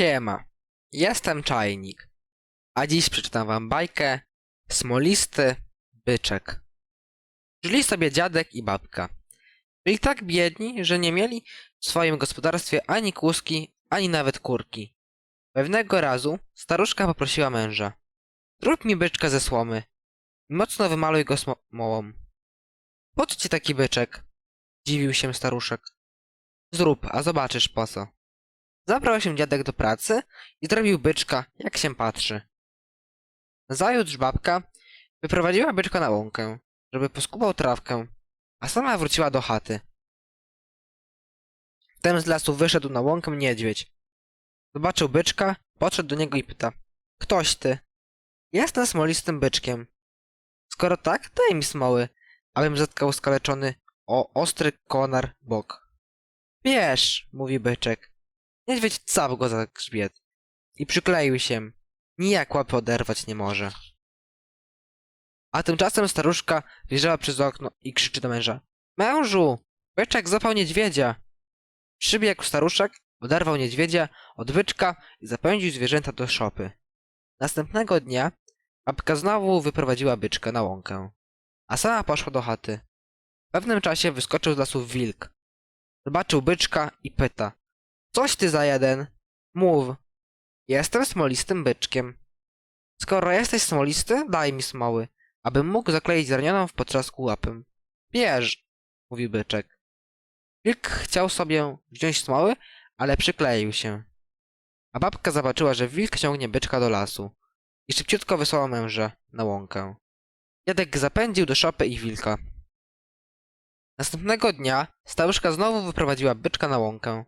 Siema, jestem Czajnik, a dziś przeczytam wam bajkę Smolisty Byczek. Żyli sobie dziadek i babka. Byli tak biedni, że nie mieli w swoim gospodarstwie ani kłuski, ani nawet kurki. Pewnego razu staruszka poprosiła męża. Zrób mi byczka ze słomy mocno wymaluj go smołą. Po co ci taki byczek? Dziwił się staruszek. Zrób, a zobaczysz po co. Zabrał się dziadek do pracy i zrobił byczka, jak się patrzy. Zajutrz babka wyprowadziła byczka na łąkę, żeby poskubał trawkę, a sama wróciła do chaty. Wtem z lasu wyszedł na łąkę niedźwiedź. Zobaczył byczka, podszedł do niego i pyta. Ktoś ty? Jestem smolistym byczkiem. Skoro tak, daj mi smoły, abym zatkał skaleczony o ostry konar bok. Wiesz, mówi byczek. Niedźwiedź całł go za grzbiet i przykleił się. Nijak łapy oderwać nie może. A tymczasem staruszka wjeżdżała przez okno i krzyczy do męża. Mężu! Byczek zapał niedźwiedzia! Przybiegł staruszek, oderwał niedźwiedzia od byczka i zapędził zwierzęta do szopy. Następnego dnia babka znowu wyprowadziła byczka na łąkę, a sama poszła do chaty. W pewnym czasie wyskoczył z lasu wilk. Zobaczył byczka i pyta. Coś ty za jeden? Mów. Jestem smolistym byczkiem. Skoro jesteś smolisty, daj mi smoły, abym mógł zakleić zranioną w potrzasku łapę. Bierz, mówi byczek. Wilk chciał sobie wziąć smoły, ale przykleił się. A babka zobaczyła, że wilk ciągnie byczka do lasu i szybciutko wysłała męża na łąkę. Dziadek zapędził do szopy ich wilka. Następnego dnia staruszka znowu wyprowadziła byczka na łąkę.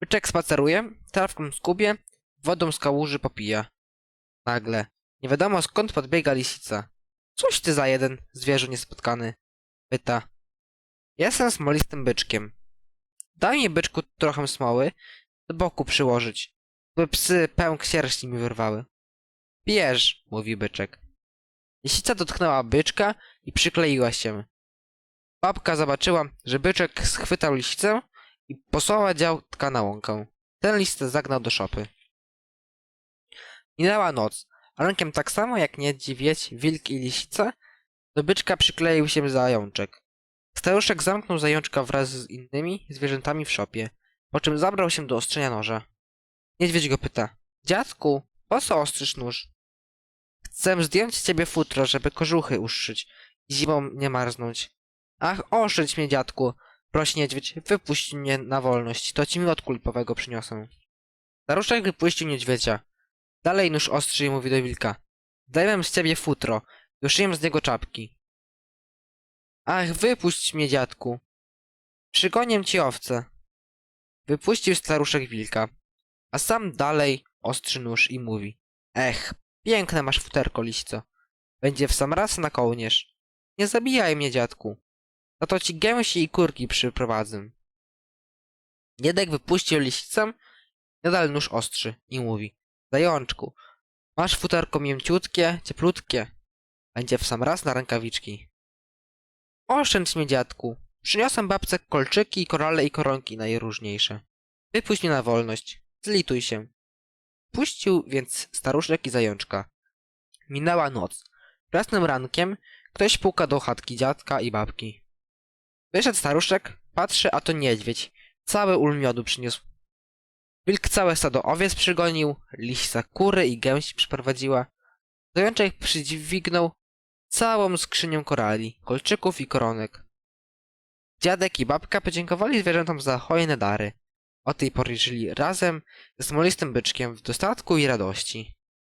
Byczek spaceruje, trawką skubie, wodą z kałuży popija. Nagle, nie wiadomo skąd podbiega lisica. Cóż ty za jeden, zwierzu niespotkany? Pyta. Jestem smolistym byczkiem. Daj mi byczku trochę smoły, do boku przyłożyć, by psy pęk sierści mi wyrwały. Bierz, mówi byczek. Lisica dotknęła byczka i przykleiła się. Babka zobaczyła, że byczek schwytał lisicę i posłała działka na łąkę. Ten listę zagnał do szopy. Minęła noc, rankiem tak samo jak niedźwiedź, wilk i lisica, do byczka przykleił się zajączek. Staruszek zamknął zajączka wraz z innymi zwierzętami w szopie, po czym zabrał się do ostrzenia noża. Niedźwiedź go pyta. Dziadku, po co ostrzysz nóż? Chcę zdjąć z ciebie futro, żeby kożuchy uszyć i zimą nie marznąć. Ach, oszczędź mnie, dziadku, prosi niedźwiedź, wypuść mnie na wolność, to ci miotku lipowego przyniosę. Staruszek wypuścił niedźwiedzia. Dalej nóż ostrzy i mówi do wilka. Zdejmę z ciebie futro, wyszyję z niego czapki. Ach, wypuść mnie, dziadku. Przygonię ci owce. Wypuścił staruszek wilka, a sam dalej ostrzy nóż i mówi. Ech, piękne masz futerko, liśco. Będzie w sam raz na kołnierz. Nie zabijaj mnie, dziadku. No to ci gęsi i kurki przyprowadzę. Dziadek wypuścił lisicę, nadal nóż ostrzy i mówi. Zajączku, masz futerko mięciutkie, cieplutkie. Będzie w sam raz na rękawiczki. Oszczędź mnie, dziadku. Przyniosłem babce kolczyki, korale i koronki najróżniejsze. Wypuść mnie na wolność. Zlituj się. Puścił więc staruszek i zajączka. Minęła noc. Jasnym rankiem ktoś puka do chatki dziadka i babki. Wyszedł staruszek, patrzy, a to niedźwiedź. Cały ul miodu przyniósł. Wilk całe stado owiec przygonił, liścia kury i gęsi przyprowadziła. Zajączek przydźwignął całą skrzynię korali, kolczyków i koronek. Dziadek i babka podziękowali zwierzętom za hojne dary. Od tej pory żyli razem ze smolistym byczkiem w dostatku i radości.